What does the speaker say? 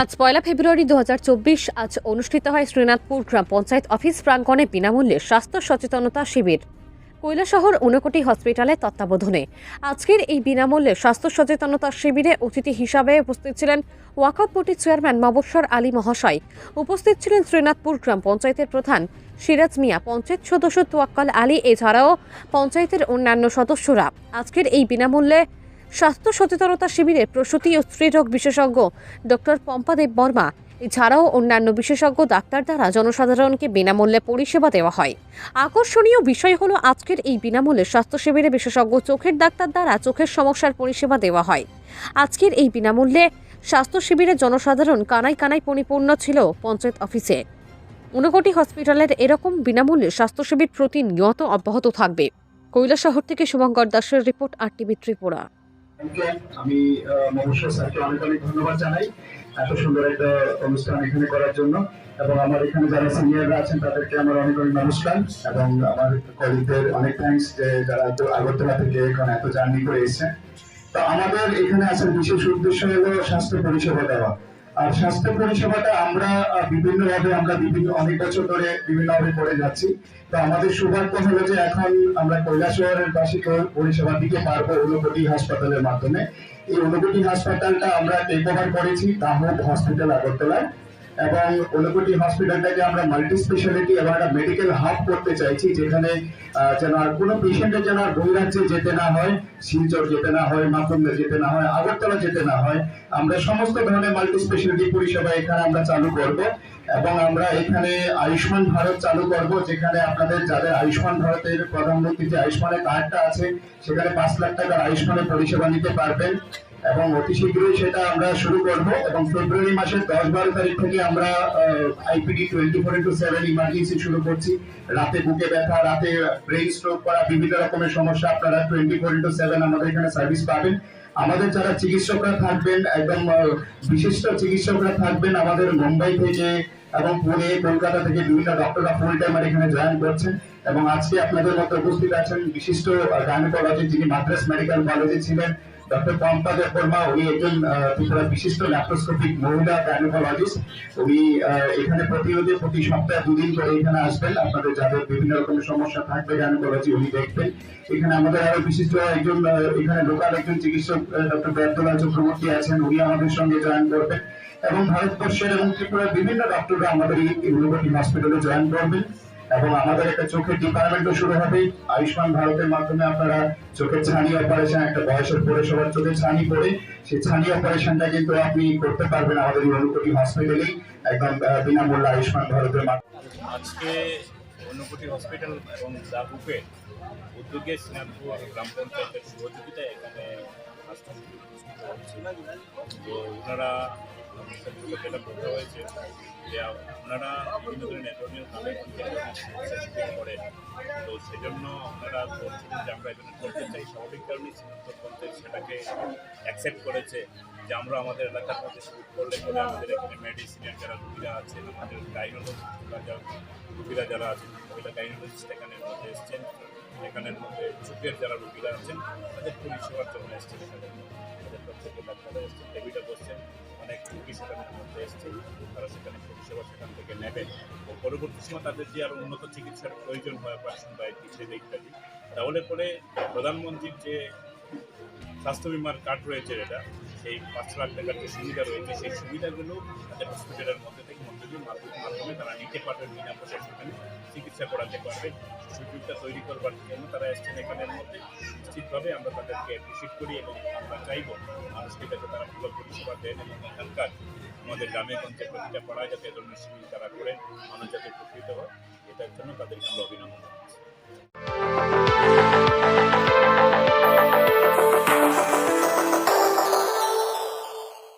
আজ পয়লা ফেব্রুয়ারি দু হাজার চব্বিশ, আজ অনুষ্ঠিত হয় শ্রীনাথপুর গ্রাম পঞ্চায়েত অফিস প্রাঙ্গণে বিনামূল্যে স্বাস্থ্য সচেতনতা শিবির। কৈলাসহর ঊনকোটি হসপিটালের তত্ত্বাবধানে। আজকের এই বিনামূল্যে স্বাস্থ্য সচেতনতা শিবিরে অতিথি হিসাবে উপস্থিত ছিলেন ওয়াকফ বোর্ডের চেয়ারম্যান মবস্বর আলী মহাশয়। উপস্থিত ছিলেন শ্রীনাথপুর গ্রাম পঞ্চায়েতের প্রধান সিরাজ মিয়া, পঞ্চায়েত সদস্য তোয়াক্কাল আলী, এছাড়াও পঞ্চায়েতের অন্যান্য সদস্যরা। আজকের এই বিনামূল্যে স্বাস্থ্য সচেতনতা শিবিরে প্রসূতি ও স্ত্রীরোগ বিশেষজ্ঞ ডক্টর পম্পাদেব বর্মা, এছাড়াও অন্যান্য বিশেষজ্ঞ, ডাক্তার দ্বারা জনসাধারণকে বিনামূল্যে পরিষেবা দেওয়া হয়। আকর্ষণীয় বিষয় হলো আজকের এই বিনামূল্যে স্বাস্থ্য শিবিরে বিশেষজ্ঞ চোখের ডাক্তার দ্বারা চোখের সমস্যার পরিষেবা দেওয়া হয়। আজকের এই বিনামূল্যে স্বাস্থ্য শিবিরে জনসাধারণ কানায় কানায় পরিপূর্ণ ছিল পঞ্চায়েত অফিসে। ঊনকোটি হসপিটালের এরকম বিনামূল্যে স্বাস্থ্য শিবির প্রতিনিয়ত অব্যাহত থাকবে। কৈলাসহর থেকে শুভঙ্কর দাসের রিপোর্ট আর টিভি ত্রিপুরা। আমি মহেশ্বর স্যারকে অনেক অনেক ধন্যবাদ জানাই এত সুন্দর একটা অনুষ্ঠান এখানে করার জন্য এবং আমার এখানে যারা সিনিয়ররা আছেন তাদেরকে আমার অনেক অনেক নমস্কার এবং আমার কলিগদের অনেক থ্যাংকস যে যারা এত আগরতলা থেকে এখানে এত জার্নি করে এসেছেন। তো আমাদের এখানে আসার বিশেষ উদ্দেশ্য হলো স্বাস্থ্য পরিষেবা দেওয়া। আর স্বাস্থ্য পরিষেবাটা আমরা বিভিন্ন বিভিন্নভাবে আমরা বিভিন্ন, অনেক বছর ধরে বিভিন্নভাবে করে যাচ্ছি। তো আমাদের সৌভাগ্য হলো যে এখন আমরা কৈলাসহরের বাসীকে পরিষেবা দিতে পারব অনুপতি হাসপাতালের মাধ্যমে। এই অনুপতি হাসপাতালটা আমরা টেক ওভার করেছি দামোদ হসপিটাল আগরতলায়। এবং ঊনকোটি হসপিটালটাকে আমরা মাল্টি স্পেশালিটি এবং একটা মেডিকেল হাব করতে চাইছি, যেখানে যেন আর কোনো পেশেন্টের যেন আর বহিরাজ্যে যেতে না হয়, শিলচর যেতে না হয় মাতঙ্গে যেতে না হয়, আগরতলা যেতে না হয়, আমরা সমস্ত ধরনের মাল্টি স্পেশালিটি পরিষেবা এখানে আমরা চালু করব এবং আমরা এখানে আয়ুষ্মান ভারত চালু করব, যেখানে আপনাদের যাদের আয়ুষ্মান ভারতের প্রধানমন্ত্রী যে আয়ুষ্মানের কার্ডটা আছে, সেখানে পাঁচ লাখ টাকার আয়ুষ্মানের পরিষেবা নিতে পারবেন। এবং অতি শীঘ্রই সেটা আমরা শুরু করব এবং ফেব্রুয়ারি মাসের দশ বারো তারিখ থেকে আমরা IPD twenty four into seven emergency শুরু করছি। রাতে বুকে ব্যথা, রাতে ব্রেন স্ট্রোক করা, বিভিন্ন রকমের সমস্যা আপনারা টোয়েন্টি ফোর ইন্টু সেভেন আমাদের এখানে সার্ভিস পাবেন। আমাদের যারা চিকিৎসকরা থাকবেন, একদম বিশিষ্ট চিকিৎসকরা থাকবেন আমাদের মুম্বাই থেকে এবং পুনে, কলকাতা থেকে বিভিন্ন ডক্টররা ফুল টাইমার এখানে জয়েন করছেন। এবং আজকে আপনাদের মধ্যে উপস্থিত আছেন বিশিষ্ট গাইনোকোলজি যিনি মাদ্রাস মেডিকেল কলেজে ছিলেন ডক্টর পম্পা দেব বর্মা উনি একজন বিশিষ্ট ল্যাপ্রোস্কোপিক মহিলা গাইনোকোলজিস্ট উনি এখানে প্রতিরোধে প্রতি সপ্তাহে দুদিন করে এখানে আসবেন। আপনাদের যাদের বিভিন্ন রকমের সমস্যা থাকবে গাইনোকোলজি উনি দেখবেন। এখানে আমাদের আরও বিশিষ্ট একজন এখানে লোকাল একজন চিকিৎসক ডক্টর বেদলা চক্রবর্তী আছেন। উনি আমাদের সঙ্গে জয়েন করবেন। এবং ভারতবর্ষের এবং ত্রিপুরার বিভিন্ন ডক্টররা আমাদের এই ইউনিভার্সিটি হসপিটালে জয়েন করবেন। এবং আমাদের একটা চোখের ডিপার্টমেন্টও শুরু হবে আয়ুষ্মান ভারতের মাধ্যমে আপনারা চোখের ছানি অপারেশন একটা বয়সের পরে সবার চোখে ছানি পড়ে। সেই ছানি অপারেশনটা কিন্তু আপনি করতে পারবেন আমাদের অনুকূটি হসপিটালেই একদম বিনামূল্যে আয়ুষ্মান ভারতের মাধ্যমে। আজকে অন্নকুটি হসপিটাল এবং দা বুকে উদ্যোগে শ্রীনাথপুর গ্রাম পঞ্চায়েতের সহযোগিতায় এখানে তো ওনারা সাথে বলতে হয়েছে যে ওনারা বিভিন্ন ধরনের চিকিৎসা করেন তো সেই জন্য ওনারা বলছিলেন যে আমরা এখানে করতে চাই। স্বাভাবিক কারণেই শ্রীনাথপুর পঞ্চায়েত সেটাকে অ্যাকসেপ্ট করেছে যে আমরা আমাদের এলাকার মধ্যে শিবির করলে পরে আমাদের এখানে মেডিসিনের যারা রুগীরা আছেন, আমাদের গাইনোলজিস্ট যারা রুগীরা যারা আছেন, মহিলা গাইনোলজিস্ট এখানের মধ্যে এসছেন এখানের মধ্যে চোখের যারা রুগীরা আছেন, তাদের পরিষেবার জন্য এসছেন। তাদের প্রত্যেকে ডাক্তাররা এসছেন, টেবিলে বসছেন, অনেক রুগী সেখানের মধ্যে এসছে তারা সেখানে পরিষেবা সেখান থেকে নেবেন। পরবর্তী সময় তাদের যে আরও উন্নত চিকিৎসার প্রয়োজন হয় অপারেশন ইত্যাদি ইত্যাদি। তাহলে পরে প্রধানমন্ত্রীর যে স্বাস্থ্য বিমার কার্ড রয়েছে এটা সেই লাখ টাকার যে সুবিধা রয়েছে, সেই সুবিধাগুলো তাদের হসপিটালের মধ্যে থেকে মন্ত্রীর মাধ্যমে তারা নিতে পারবেন বিনা পয়সা সেখানে চিকিৎসা করাতে পারবে। সুযোগটা তৈরি করবার জন্য তারা এসছেন এখানের মধ্যে। নিশ্চিতভাবে আমরা তাদেরকে অ্যাপ্রিসিয়েট করি এবং আমরা চাইব মানুষকে যাতে তারা ভালো পরিষেবা দেন এবং এখানকার আমাদের গ্রামে গঞ্জে প্রতিটা পাড়ায় যাতে ধরনের শিবির তারা করেন, মানুষ যাতে উপকৃত হয়, এটার জন্য তাদেরকে আমরা অভিনন্দন জানাচ্ছি।